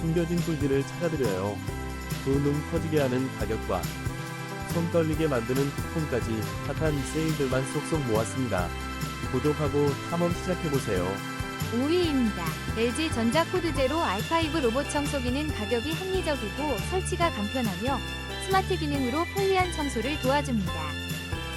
숨겨진 꿀들을 찾아드려요. 두눈 커지게 하는 가격과 손 떨리게 만드는 쿠폰까지 핫한 세일들만 쏙쏙 모았습니다. 구독하고 탐험 시작해보세요. 5위입니다. LG 전자코드 제로 R5 로봇 청소기는 가격이 합리적이고 설치가 간편하며 스마트 기능으로 편리한 청소를 도와줍니다.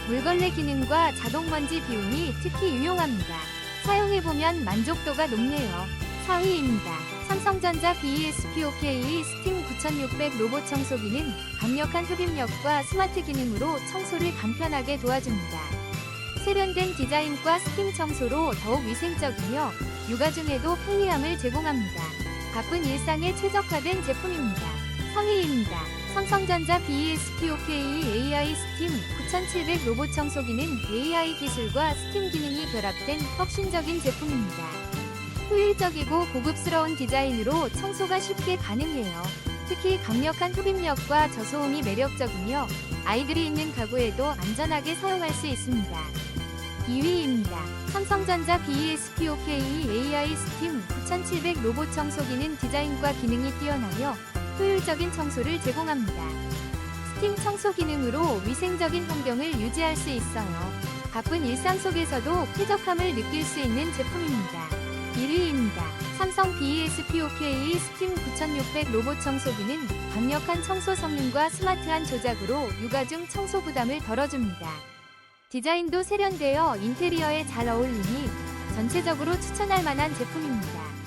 물걸레 기능과 자동 먼지 비움이 특히 유용합니다. 사용해보면 만족도가 높네요. 4위입니다. 삼성전자 BESPOK 스팀 9600 로봇 청소기는 강력한 흡입력과 스마트 기능으로 청소를 간편하게 도와줍니다. 세련된 디자인과 스팀 청소로 더욱 위생적이며 육아 중에도 편리함을 제공합니다. 바쁜 일상에 최적화된 제품입니다. 성의입니다. 삼성전자 BESPOK AI 스팀 9700 로봇 청소기는 AI 기술과 스팀 기능이 결합된 혁신적인 제품입니다. 효율적이고 고급스러운 디자인으로 청소가 쉽게 가능해요. 특히 강력한 흡입력과 저소음이 매력적이며 아이들이 있는 가구에도 안전하게 사용할 수 있습니다. 2위입니다. 삼성전자 BESPOK AI 스팀 9700 로봇 청소기는 디자인과 기능이 뛰어나며 효율적인 청소를 제공합니다. 스팀 청소 기능으로 위생적인 환경을 유지할 수 있어요. 바쁜 일상 속에서도 쾌적함을 느낄 수 있는 제품입니다. 1위입니다. 삼성 BESPOK 스팀 9600 로봇 청소기는 강력한 청소 성능과 스마트한 조작으로 육아 중 청소 부담을 덜어줍니다. 디자인도 세련되어 인테리어에 잘 어울리니 전체적으로 추천할 만한 제품입니다.